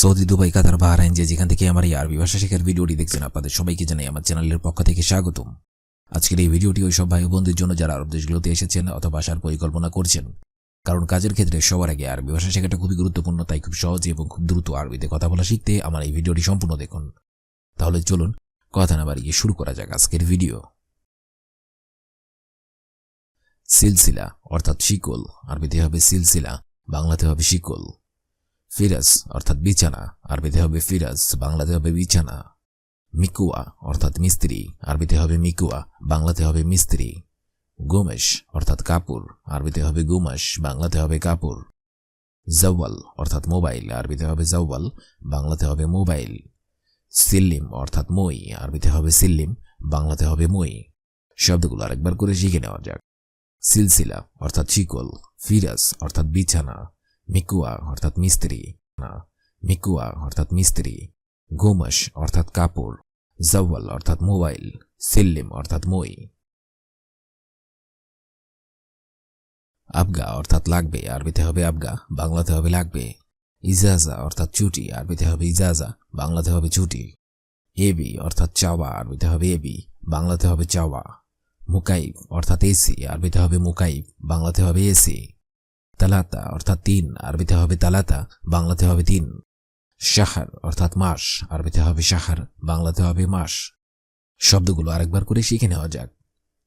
Saudi Dubai, কাতার, Bahrain, যে যেখান থেকে আমার এই আরবি ভাষা শেখার ভিডিওটি দেখছেন আপনাদের সবাইকে জানাই আমার চ্যানেলের পক্ষ থেকে স্বাগতম। আজকের এই ভিডিওটি ওই সব ভাই বোনদের জন্য যারা আরব দেশগুলোতে এসেছেন অথবা আসার পরিকল্পনা করছেন, কারণ কাজের ক্ষেত্রে সবার আগে আরবি ভাষা শেখাটা খুবই গুরুত্বপূর্ণ, তাই খুব সহজে এবং খুব দ্রুত আরবিতে কথা বলা শিখতে আমার এই ভিডিওটি সম্পূর্ণ দেখুন। তাহলে চলুন, কথা না বাড়িয়ে শুরু করা যাক আজকের ভিডিও। সিলসিলা, অর্থাৎ শিকল, আরবিতে হবে সিলসিলা, বাংলাতে হবে শিকল। ফিরাস অর্থাৎ বিছানা, আরবিতে হবে ফিরাজ, বাংলাতে হবে বিছানা। মিকুয়া, অর্থাৎ মিস্ত্রি, আরবিতে হবে মিকুয়া, বাংলাতে হবে মিস্ত্রি। গোমেশ, অর্থাৎ কাপুর আরবিতে হবে গুমাস বাংলাতে হবে কাপুর জওয়াল, অর্থাৎ মোবাইল, আরবিতে হবে জওয়াল, বাংলাতে হবে মোবাইল। সিল্লিম, অর্থাৎ মই, আরবিতে হবে সিল্লিম, বাংলাতে হবে মই। শব্দগুলো আরেকবার করে শিখে নেওয়া যাক। সিলসিলা, অর্থাৎ শিকল। ফিরাস অর্থাৎ বিছানা। মিকুয়া, অর্থাৎ মিস্ত্রি, না, মিকুয়া, অর্থাৎ মিস্ত্রি গোমাস অর্থাৎ কাপড়, জওয়াল, অর্থাৎ মোবাইল, সিল্লিম, অর্থাৎ মই। আবগা, অর্থাৎ লাগবে, আরবিতে হবে আবগা, বাংলাতে হবে লাগবে। ইজাজা, অর্থাৎ ছুটি আরবিতে হবে ইজাজা, বাংলাতে হবে ছুটি এবি, অর্থাৎ চাওয়া, আরবিতে হবে এবি, বাংলাতে হবে চাওয়া। মুকাইব, অর্থাৎ এসি, আরবিতে হবে মুকাইব, বাংলাতে হবে এসি। তালাতা, অর্থাৎ তিন, আরবিতে হবে তালাতা, বাংলাতে হবে তিন। শাহার, অর্থাৎ মাস, আরবিতে হবে শাহার, বাংলাতে হবে মাস। শব্দগুলো আরেকবার করে শিখে নেওয়া যাক।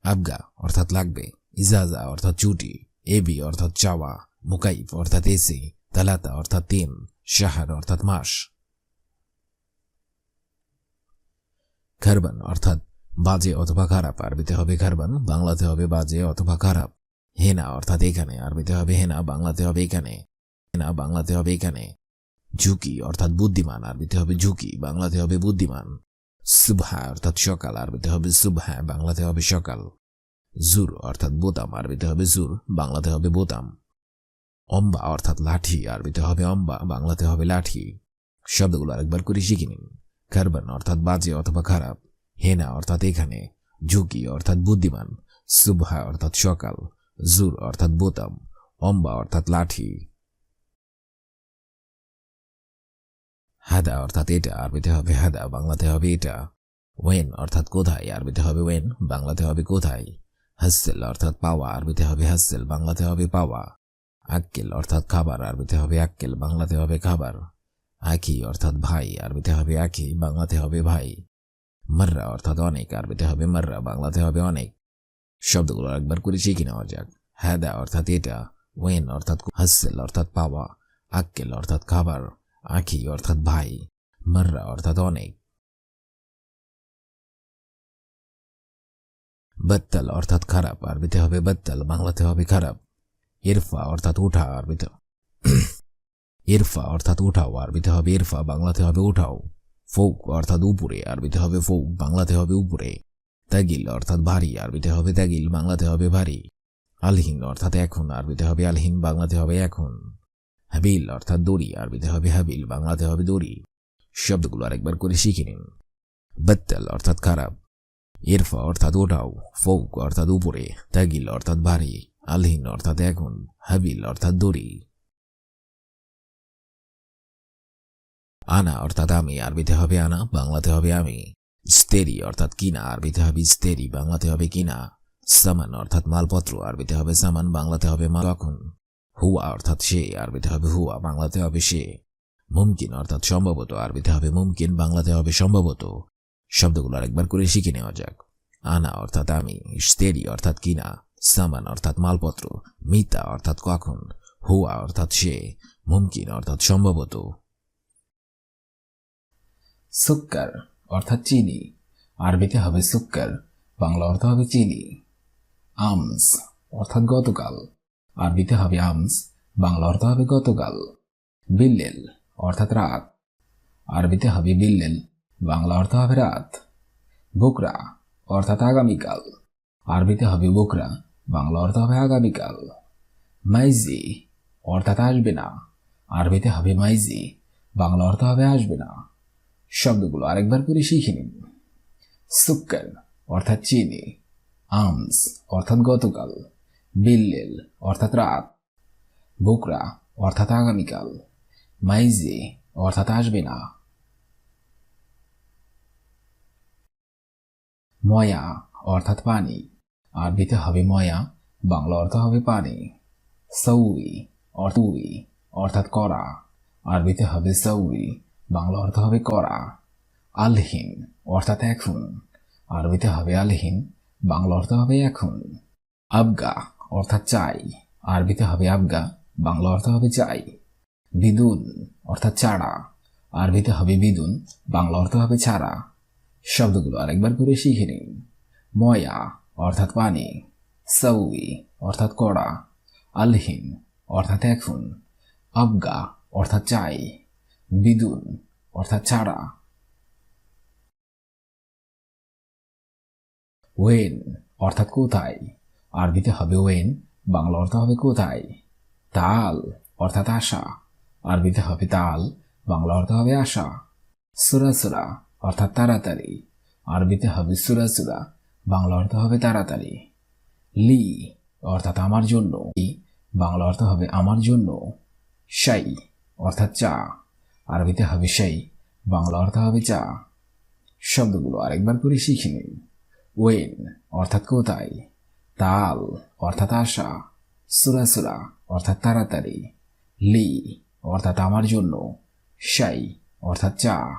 আবগা, অর্থাৎ লাগবে। ইজাজা, অর্থাৎ চুটি। এবি, অর্থাৎ চাওয়া। মুকাইব, অর্থাৎ এসি। তালাতা, অর্থাৎ তিন। শাহার, অর্থাৎ মাস। খারবান, অর্থাৎ বাজে অথবা খারাপ। আরবিতে হবে খারবান, বাংলাতে হবে বাজে অথবা খারাপ। হেনা অর্থাৎ এখানে। আরবিতে হবে হেনা বাংলাতে হবে এখানে। হেনা বাংলাতে হবে এখানে। ঝুঁকি, অর্থাৎ বুদ্ধিমান। আরবিতে হবে ঝুঁকি, বাংলাতে হবে বুদ্ধিমান। সুবহা, অর্থাৎ সকাল। আরবিতে হবে সুবহা, বাংলাতে হবে সকাল। জুর, অর্থাৎ বোতাম। আরবিতে হবে জুর, বাংলাতে হবে বোতাম। অম্বা, অর্থাৎ লাঠি। আরবিতে হবে অম্বা, বাংলাতে হবে লাঠি। শব্দগুলো আরেকবার করে শিখে নিন। খারবান, অর্থাৎ বাজে অথবা খারাপ। হেনা অর্থাৎ এখানে। ঝুঁকি, অর্থাৎ বুদ্ধিমান। সুবহা, অর্থাৎ সকাল। জুর অর্থাৎ বোতাম, অম্বা অর্থাৎ লাঠি। হাদা অর্থাৎ এটা, আরবিতে হবে হাদা, বাংলাতে হবে এটা। ওয়েন অর্থাৎ কোথায়, আরবিতে হবে ওয়েন, বাংলাতে হবে কোথায়। হাসেল অর্থাৎ পাওয়া, আরবিতে হবে হাসেল, বাংলাতে হবে পাওয়া। আক্কেল অর্থাৎ খাবার, আরবিতে হবে আক্কেল, বাংলাতে হবে খাবার। আখি অর্থাৎ ভাই, আরবিতে হবে আখি, বাংলাতে হবে ভাই। মাররা অর্থাৎ অনেক, আরবিতে হবে মাররা, বাংলাতে হবে অনেক। শব্দগুলো একবার করে শিখে নেওয়া যাক। হ্যাদা অর্থাৎ এটা, ওয়েন অর্থাৎ হাসেল অর্থাৎ পাওয়া, আক্কেল অর্থাৎ খাবার, আখি অর্থাৎ ভাই, মাররা অর্থাৎ অনেক। বত্তাল অর্থাৎ খারাপ, আরবিতে হবে বত্তাল, বাংলাতে হবে খারাপ। ইরফা অর্থাৎ উঠা আরবিতে। ইরফা অর্থাৎ উঠাও, আরবিতে হবে ইরফা, বাংলাতে হবে উঠাও। ফৌক অর্থাৎ উপরে, আরবিতে হবে ফৌক, বাংলাতে হবে উপরে। তাগিল অর্থাৎ ভারী, আরবিতে হবে তাগিল বাংলাতে হবে ভারী। আলহিন অর্থাৎ এখন, আরবিতে হবে আলহিন বাংলাতে হবে এখন। হাবিল অর্থাৎ দড়ি, আরবিতে হবে হাবিল, বাংলাতে হবে দড়ি। শব্দগুলো আরেকবার করে শিখে নিন। বত্তাল অর্থাৎ খারাপ। ইরফা অর্থাৎ ওটাও, ফৌক অর্থাৎ উপরে তাগিল অর্থাৎ ভারী আলহিন অর্থাৎ এখন, হাবিল অর্থাৎ দড়ি। আনা অর্থাৎ আমি, আরবিতে হবে আনা, বাংলাতে হবে আমি। স্তেরি, অর্থাৎ কিনা, আরবিতে হবে স্তেরি, বাংলাতে হবে কিনা, সামান, অর্থাৎ মালপত্র, আরবিতে হবে সামান, বাংলাতে হবে মাল এখন হুয়া, অর্থাৎ সে, আরবিতে হবে হুয়া, বাংলাতে হবে সে, মুমকিন, অর্থাৎ সম্ভবত, আরবিতে হবে মুমকিন, বাংলাতে হবে সম্ভবত। শব্দগুলো আরেকবার করে শিখে নেওয়া যাক। আনা, অর্থাৎ আমি, স্তেরি, অর্থাৎ কিনা, সামান, অর্থাৎ মালপত্র, মিতা, অর্থাৎ কখন, হুয়া, অর্থাৎ সে, মুমকিন, অর্থাৎ সম্ভবত। সুক্কার। অর্থাৎ চিনি। আরবিতে হবে সুক্কার, বাংলা অর্থ হবে চিনি। আমস, অর্থাৎ গতকাল। আরবিতে হবে আমস, বাংলা অর্থ হবে গতকাল। বিল্লেল, অর্থাৎ রাত। আরবিতে হবে বিল্লেল, বাংলা অর্থ হবে রাত। বুকরা, অর্থাৎ আগামীকাল। আরবিতে হবে বুকরা, বাংলা অর্থ হবে আগামীকাল। মাইজি, অর্থাৎ আসবে না। আরবিতে হবে মাইজি, বাংলা অর্থ হবে আসবে না। শব্দগুলো আরেকবার করে শিখে নিন। সুক্কার অর্থাৎ চিনি। আমস, অর্থাৎ গতকাল। বিল্লেল, অর্থাৎ রাত। বুকরা, অর্থাৎ আগামীকাল। মাইজে, অর্থাৎ আসবে না। ময়া, অর্থাৎ পানি। আরবিতে হবে ময়া, বাংলা অর্থ হবে পানি। সৌই অর্থই অর্থাৎ করা আরবিতে হবে সৌই বাংলা অর্থ হবে করা আলহীন অর্থাৎ এখন আরবিতে হবে আলহীন, বাংলা অর্থ হবে এখন আবগা অর্থাৎ চাই, আরবিতে হবে আবগা, বাংলা অর্থ হবে চাই। বিদুন অর্থাৎ চারা, আরবিতে হবে বিদুন, বাংলা অর্থ হবে ছাড়া শব্দগুলো আরেকবার করে শিখে নিন। ময়া অর্থাৎ পানি, সৌই অর্থাৎ কড়া, আলহীন অর্থাৎ এখন আবগা অর্থাৎ চাই। বিদুন, অর্থাৎ ছাড়া ওয়েন, অর্থাৎ কোথায়? আরবিতে হবে ওয়েন, বাংলা অর্থ হবে কোথায়? তাল, অর্থাৎ আশা। আরবিতে হবে তাল, বাংলা অর্থ হবে আশা। সুরাসুরা অর্থাৎ তাড়াতাড়ি। আরবিতে হবে সুরাসুরা বাংলা অর্থ হবে তাড়াতাড়ি। লি, অর্থাৎ আমার জন্য। বাংলা অর্থ হবে আমার জন্য। শাই, অর্থাৎ চা। আরবিতে হবে শাই বাংলা অর্থ হবে চা শব্দগুলো আরেকবার করে শিখে নিন। ওয়েন অর্থাৎ কোথায়। তাল অর্থাৎ আশা। সুরাসুরা অর্থাৎ তাড়াতাড়ি। লি অর্থাৎ আমার জন্য। শাই অর্থাৎ চা।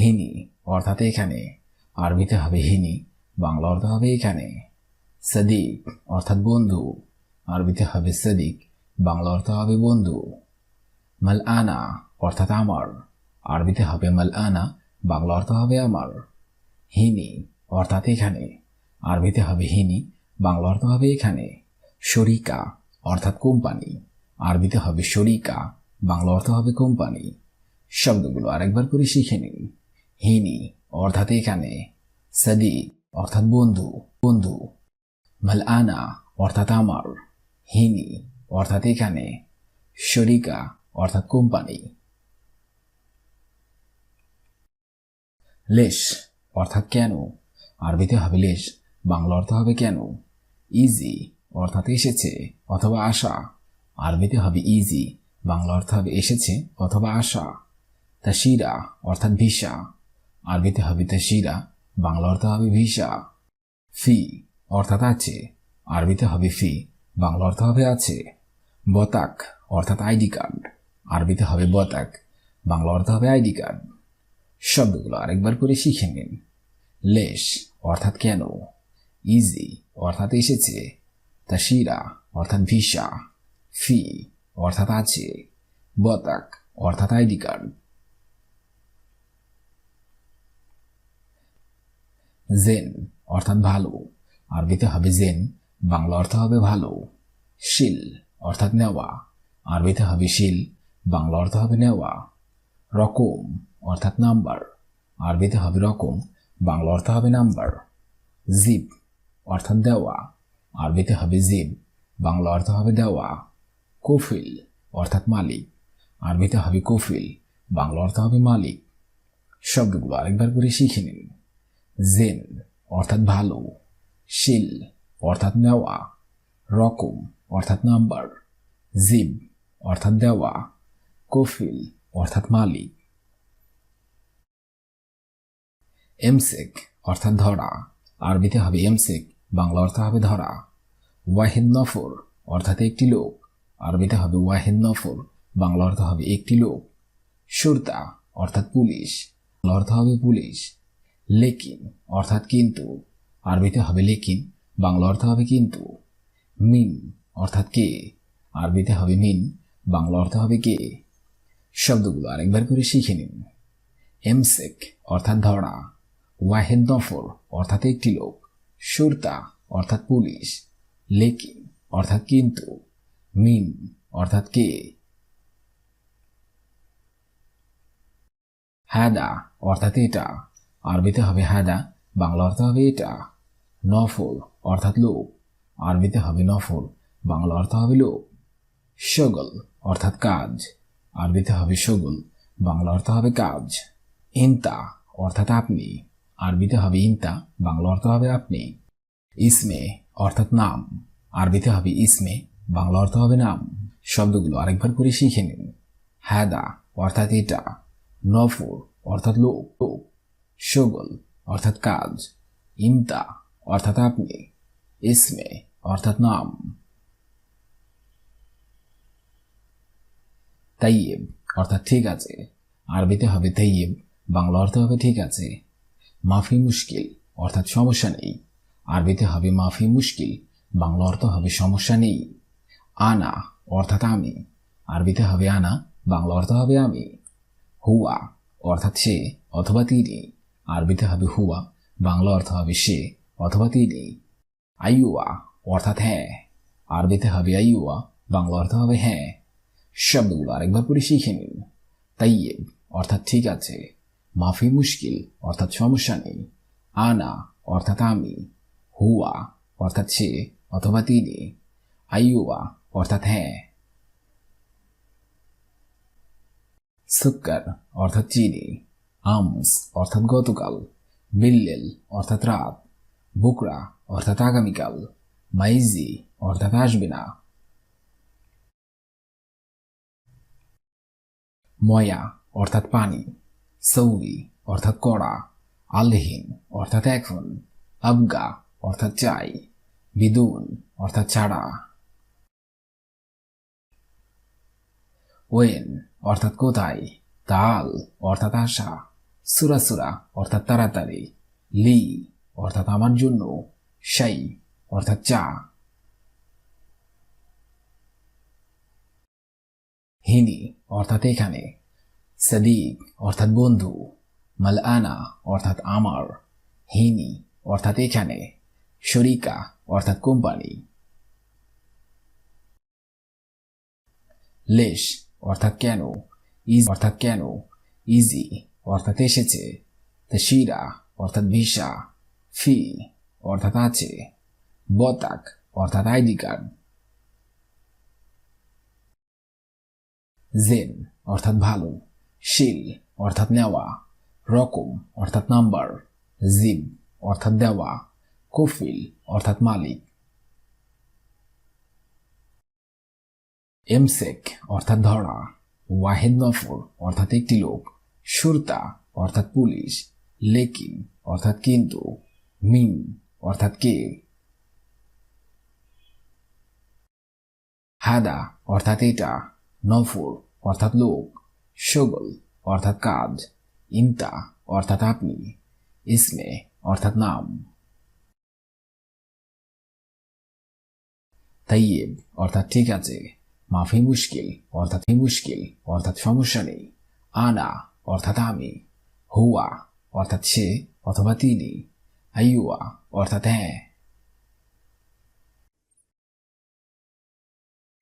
হিনি অর্থাৎ এখানে। আরবিতে হবে হিনি বাংলা অর্থ হবে এখানে। সদিক অর্থাৎ বন্ধু। আরবিতে হবে সদিক বাংলা অর্থ হবে বন্ধু। মাল আনা অর্থাৎ আমার। আরবিতে হবে মাল আনা বাংলা অর্থ হবে আমার। হিনি অর্থাৎ এখানে। আরবিতে হবে হিনি, বাংলা অর্থ হবে এখানে। শরিকা অর্থাৎ কোম্পানি। আরবিতে হবে শরিকা, বাংলা অর্থ হবে কোম্পানি। শব্দগুলো আরেকবার করে শিখে নিন হিনি অর্থাৎ এখানে। সদি অর্থাৎ বন্ধু বন্ধু। মাল আনা অর্থাৎ আমার। হিনি অর্থাৎ এখানে শরিকা, অর্থাৎ কোম্পানি। লেশ, অর্থাৎ কেন? আরবিতে হবে লেশ, বাংলা অর্থ হবে কেন? ইজি অর্থাৎ এসেছে, অথবা আশা আরবিতে হবে ইজি বাংলা অর্থ হবে এসেছে, অথবা আশা তাশিরা অর্থাৎ ভিসা। আরবিতে হবে তাশিরা বাংলা অর্থ হবে ভিসা। ফি অর্থাৎ আছে। আরবিতে হবে ফি বাংলা অর্থ হবে আছে। বতাক, অর্থাৎ আইডি কার্ড। আরবিতে হবে বতাক, বাংলা অর্থ হবে আইডি কার্ড। শব্দগুলো আরেকবার করে শিখে নিন। লেশ, অর্থাৎ কেন? ইজি, অর্থাৎ এসেছে। তাশিরা অর্থাৎ ভিসা। ফি, অর্থাৎ আছে। বতাক, অর্থাৎ আইডি কার্ড। জেন, অর্থাৎ ভালো। আরবিতে হবে জেন, বাংলা অর্থ হবে ভালো। শিল অর্থাৎ নেওয়া। আরবিতে হবে শিল বাংলা অর্থ হবে নেওয়া। রকম, অর্থাৎ নাম্বার। আরবিতে হবে রকম, বাংলা অর্থ হবে নাম্বার। জিপ অর্থাৎ দেওয়া। আরবিতে হবে জিপ বাংলা অর্থ হবে দেওয়া। কফিল, অর্থাৎ মালিক। আরবিতে হবে কফিল, বাংলা অর্থ হবে মালিক। শব্দগুলো আরেকবার করে শিখে নিন। জেন, অর্থাৎ ভালো। শিল, অর্থাৎ নেওয়া। রকম অর্থাৎ নাম্বার জিব অর্থাৎ দেওয়া, কফিল, অর্থাৎ মালিক। এমসেক, অর্থাৎ ধরা, আরবিতে হবে এমসেক, বাংলা অর্থ হবে ধরা। ওয়াহিদ নফর, অর্থাৎ একটি লোক, আরবিতে হবে ওয়াহিদ নফর, বাংলা অর্থ হবে একটি লোক। সুরতা, অর্থাৎ পুলিশ, বাংলা অর্থ হবে পুলিশ। লেকিন, অর্থাৎ কিন্তু, আরবিতে হবে লেকিন, বাংলা অর্থ হবে কিন্তু। মিন অর্থাৎ কে? আরবিতে হবে মিন, বাংলা অর্থ হবে কে? শব্দগুলো আরেকবার করে শিখে নিন। এমসেক অর্থাৎ ধরা ওয়াহেদ নফর অর্থাৎ একটি লোক, সুরতা অর্থাৎ পুলিশ, লেকিন অর্থাৎ কিন্তু, মিন অর্থাৎ কে? হ্যাদা অর্থাৎ এটা, আরবিতে হবে হ্যাদা বাংলা অর্থ হবে এটা, নফল অর্থাৎ লোক, আরবিতে হবে নফল। বাংলা অর্থ হবে লোক শগল অর্থাৎ কাজ। আরবিতে হবে শগুল বাংলা অর্থ হবে কাজ। ইনতা, অর্থাৎ আপনি। আরবিতে হবে ইনতা, বাংলা অর্থ হবে আপনি। ইসমে, অর্থাৎ নাম। আরবিতে হবে ইসমে, বাংলা অর্থ হবে নাম। শব্দগুলো আরেকবার করে শিখে নিন। হ্যাদা অর্থাৎ এটা। নফর, অর্থাৎ লোক। শগল অর্থাৎ কাজ। ইমতা, অর্থাৎ আপনি। ইসমে, অর্থাৎ নাম। তাইয়েব, অর্থাৎ ঠিক আছে। আরবিতে হবে তাইয়েব, বাংলা অর্থ হবে ঠিক আছে। মাফি মুশকিল, অর্থাৎ সমস্যা নেই। আরবিতে হবে মাফি মুশকিল, বাংলা অর্থ হবে সমস্যা নেই। আনা, অর্থাৎ আমি। আরবিতে হবে আনা, বাংলা অর্থ হবে আমি। হুয়া, অর্থাৎ সে অথবা তিনি। আরবিতে হবে হুয়া, বাংলা অর্থ হবে সে অথবা তিনি। আইয়ুয়া, অর্থাৎ হ্যাঁ। আরবিতে হবে আইয়ুয়া, বাংলা অর্থ হবে হ্যাঁ। শব্দগুলো আরেকবার করে শিখে নিন তাইয়েব অর্থাৎ ঠিক আছে, মাফি মুশকিল, অর্থাৎ সমস্যা নেই। আনা, অর্থাৎ আমি। হুয়া, অর্থাৎ সে, অথবা তিনি। আইয়ুয়া অর্থাৎ হ্যাঁ। সুক্কার, অর্থাৎ চিনি। আমস, অর্থাৎ গতকাল। বিল্লেল, অর্থাৎ রাত। বুকরা, অর্থাৎ আগামীকাল। মাইজি, অর্থাৎ আসবে না। ময়া অর্থাৎ পানি, সৌরি অর্থাৎ কড়া, আলহীন অর্থাৎ এখন, আবগা অর্থাৎ চাই, বিদুন অর্থাৎ ছাড়া। ওয়েন অর্থাৎ কোথায়, তাল অর্থাৎ আশা সুরাসুরা অর্থাৎ তাড়াতাড়ি, লি অর্থাৎ আমার জন্য সাই অর্থাৎ চা। হিনি অর্থাৎ এখানে, সাদিক অর্থাৎ বন্ধু, মালআনা অর্থাৎ আমার হিনি অর্থাৎ এখানে, শরিকা অর্থাৎ কোম্পানি। লেশ অর্থাৎ কেন, ইজ অর্থাৎ কেন, ইজি অর্থাৎ এসেছে তশিরা অর্থাৎ ভিসা, ফি অর্থাৎ আছে, বতাক অর্থাৎ আইডি কার্ড। জেন অর্থাৎ ভালো। শিল অর্থাৎ নেওয়া। রকম অর্থাৎ নাম্বার জিব অর্থাৎ দেওয়া। কফিল অর্থাৎ মালিক। এমসেক অর্থাৎ ধরা। ওয়াহেদ নফর অর্থাৎ একটি লোক। সুরতা অর্থাৎ পুলিশ। লেকিন অর্থাৎ কিন্তু। মিন অর্থাৎ কে? হাদা অর্থাৎ এটা। নফর, অর্থাৎ লোক শগল অর্থাৎ কাজ ইন্তা, অর্থাৎ আপনি ইসমে অর্থাৎ নাম। তাইয়েব অর্থাৎ ঠিক আছে, মাফি মুশকিল, অর্থাৎ হি মুশকিল, অর্থাৎ সমস্যা নেই। আনা, অর্থাৎ আমি। হুয়া, অর্থাৎ সে অথবা তিনি। আইয়ুয়া, অর্থাৎ হ্যাঁ।